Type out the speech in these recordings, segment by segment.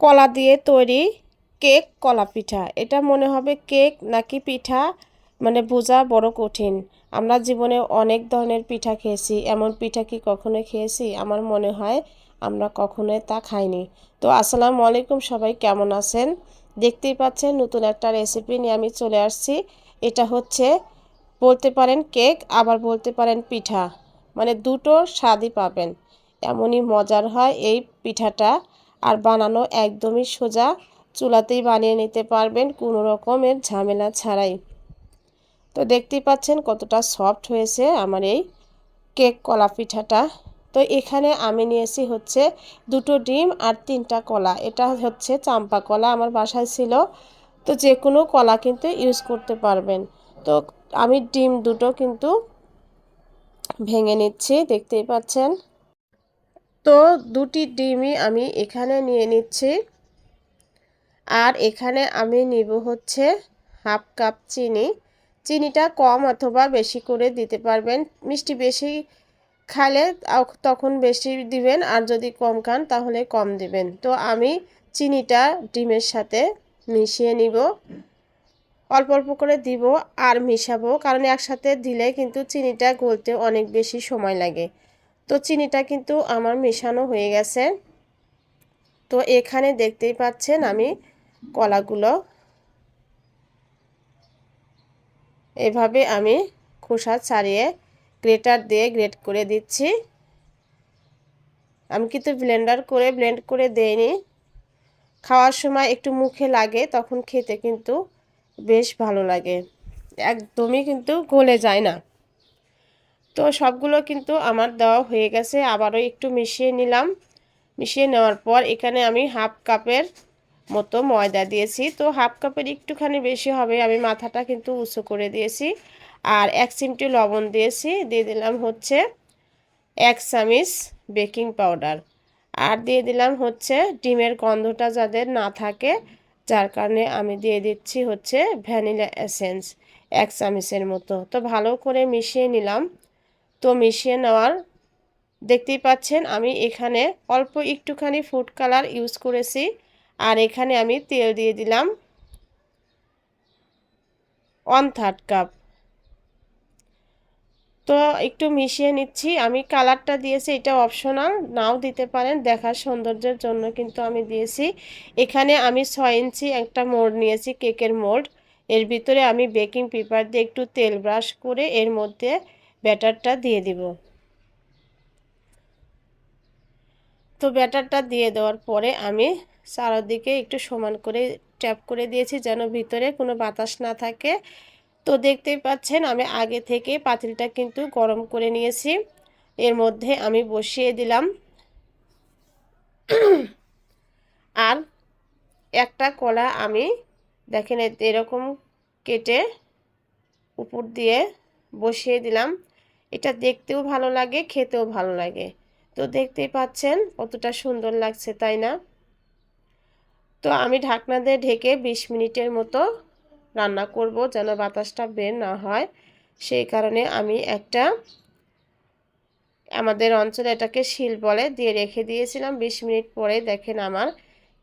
কলা দিয়ে তৈরি কেক কলা পিঠা। এটা মনে হবে কেক নাকি পিঠা? মানে বোঝা বড় কঠিন। আমরা জীবনে অনেক ধরনের পিঠা খেয়েছি। এমন পিঠা কি কখনো খেয়েছি? আমার মনে হয় আমরা কখনোই তা খাইনি। তো আসসালামু আলাইকুম, সবাই কেমন আছেন? দেখতেই পাচ্ছেন নতুন একটা রেসিপি নিয়ে আমি চলে আসছি। এটা হচ্ছে বলতে পারেন কেক, আবার বলতে পারেন পিঠা। মানে দুটো স্বাদই পাবেন। এমনই মজার হয় এই পিঠাটা। আর বানানো একদমই সোজা চুলাতেই বানিয়ে নিতে পারবেন কোনো রকমের ঝামেলা ছাড়াই। তো দেখতেই পাচ্ছেন কতটা সফট হয়েছে আমার এই কেক কলা পিঠাটা তো এখানে আমি নিয়েছি হচ্ছে দুটো ডিম আর তিনটা কলা। এটা হচ্ছে চাম্পা কলা আমার বাসায় ছিল। তো যে কোনো কলা কিন্তু ইউজ করতে পারবেন। তো আমি ডিম দুটো কিন্তু ভেঙে নিচ্ছি, দেখতেই পাচ্ছেন। তো দুটি ডিমই আমি এখানে নিয়ে নিচ্ছি। আর এখানে আমি নিব হচ্ছে হাফ কাপ চিনি। চিনিটা কম অথবা বেশি করে দিতে পারবেন। মিষ্টি বেশি খালে তখন বেশি দিবেন, আর যদি কম খান তাহলে কম দিবেন। তো আমি চিনিটা ডিমের সাথে মিশিয়ে নিব। অল্প অল্প করে দিব আর মিশাবো, কারণ একসাথে দিলে কিন্তু চিনিটা গলতে অনেক বেশি সময় লাগে। তো চিনিটা কিন্তু আমার মেশানো হয়ে গেছে। তো এখানে দেখতেই পাচ্ছেন আমি কলাগুলো। এভাবে আমি খোসা ছাড়িয়ে গ্রেটার দিয়ে গ্রেট করে দিচ্ছি। আমি কিন্তু ব্লেন্ডার করে, ব্লেন্ড করে দেইনি। খাওয়ার সময় একটু মুখে লাগে, তখন খেতে কিন্তু বেশ ভালো লাগে। একদমই কিন্তু গলে যায় না। তো সবগুলো কিন্তু আমার দেওয়া হয়ে গেছে। আবারও একটু মিশিয়ে নিলাম। মিশিয়ে নেওয়ার পর এখানে আমি হাফ কাপের মতো ময়দা দিয়েছি। তো হাফ কাপের একটুখানি বেশি হবে। আমি মাথাটা কিন্তু উঁচু করে দিয়েছি। আর এক চিমটি লবণ দিয়েছি। দিয়ে দিলাম হচ্ছে এক চামিচ বেকিং পাউডার। আর দিয়ে দিলাম হচ্ছে ডিমের গন্ধটা যাদের না থাকে, যার কারণে আমি দিয়ে দিচ্ছি হচ্ছে ভ্যানিলা এসেন্স এক চামিচের মতো। তো ভালো করে মিশিয়ে নিলাম। তো মিশিয়ে নেওয়ার দেখতেই পাচ্ছেন, আমি এখানে অল্প একটুখানি ফুড কালার ইউজ করেছি আর এখানে আমি তেল দিয়ে দিলাম ওয়ান থার্ড কাপ তো একটু মিশিয়ে নিচ্ছি, আমি কালারটা দিয়েছি, এটা অপশনাল নাও দিতে পারেন, দেখার সৌন্দর্যের জন্য কিন্তু আমি দিয়েছি। এখানে আমি ছয় ইঞ্চি একটা মোড় নিয়েছি, কেকের মোল্ড এর ভিতরে আমি বেকিং পেপার দিয়ে একটু তেল ব্রাশ করে এর মধ্যে ব্যাটারটা দিয়ে দিব। তো ব্যাটারটা দিয়ে দেওয়ার পরে আমি চারদিকে একটু সমান করে ট্যাপ করে দিয়েছি যেন ভিতরে কোনো বাতাস না থাকে। তো দেখতেই পাচ্ছেন আমি আগে থেকে পাতিলটা কিন্তু গরম করে নিয়েছি। এর মধ্যে আমি বসিয়ে দিলাম। আর একটা কলা আমি দেখেন এরকম কেটে উপর দিয়ে বসিয়ে দিলাম। এটা দেখতেও ভালো লাগে, খেতেও ভালো লাগে। তো দেখতেই পাচ্ছেন কতটা সুন্দর লাগছে, তাই না? তো আমি ঢাকনা দিয়ে ঢেকে ২০ মিনিটের মতো রান্না করব যেন বাতাসটা বের না হয়। সেই কারণে আমি একটা আমাদের অঞ্চলে এটাকে শিল বলে দিয়ে রেখে দিয়েছিলাম। ২০ মিনিট পরে দেখেন আমার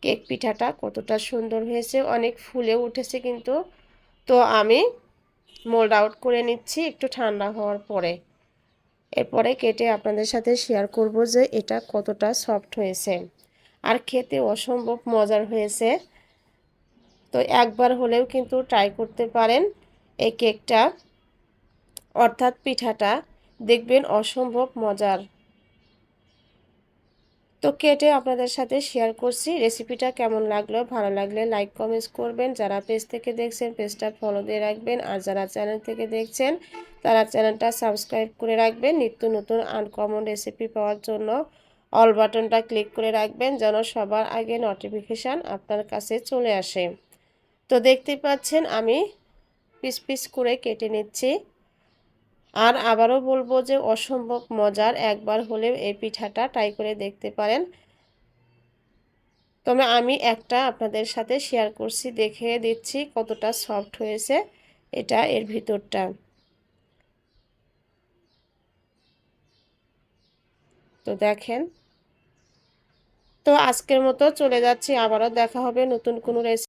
কেক পিঠাটা কতটা সুন্দর হয়েছে, অনেক ফুলে উঠেছে কিন্তু। তো আমি মোল্ড আউট করে নিচ্ছি একটু ঠান্ডা হওয়ার পরে। এরপরে কেটে আপনাদের সাথে শেয়ার করব যে এটা কতটা সফট হয়েছে। আর খেতে অসম্ভব মজার হয়েছে। তো একবার হলেও কিন্তু ট্রাই করতে পারেন এই কেকটা অর্থাৎ পিঠাটা। দেখবেন অসম্ভব মজার। তো কেটে আপনাদের সাথে শেয়ার করছি। রেসিপিটা কেমন লাগল? ভালো লাগলে লাইক কমেন্টস করবেন। যারা পেজ থেকে দেখছেন পেজটা ফলো দিয়ে রাখবেন। আর যারা চ্যানেল থেকে দেখছেন, তারা চ্যানেলটা সাবস্ক্রাইব করে রাখবেন। নিত্য নতুন আনকমন রেসিপি পাওয়ার জন্য অল বাটনটা ক্লিক করে রাখবেন, যেন সবার আগে নোটিফিকেশান আপনার কাছে চলে আসে। তো দেখতে পাচ্ছেন, আমি পিস পিস করে কেটে নিচ্ছি। আর আবারও বলব যে অসম্ভব মজার একবার হলেও এই পিঠাটা ট্রাই করে দেখতে পারেন। তবে আমি একটা আপনাদের সাথে শেয়ার করছি, দেখে দিচ্ছি কতটা সফট হয়েছে এটা এর ভিতরটা। তো দেখেন। তো আজকের মতো চলে যাচ্ছি, আবারও দেখা হবে নতুন কোনো রেসিপি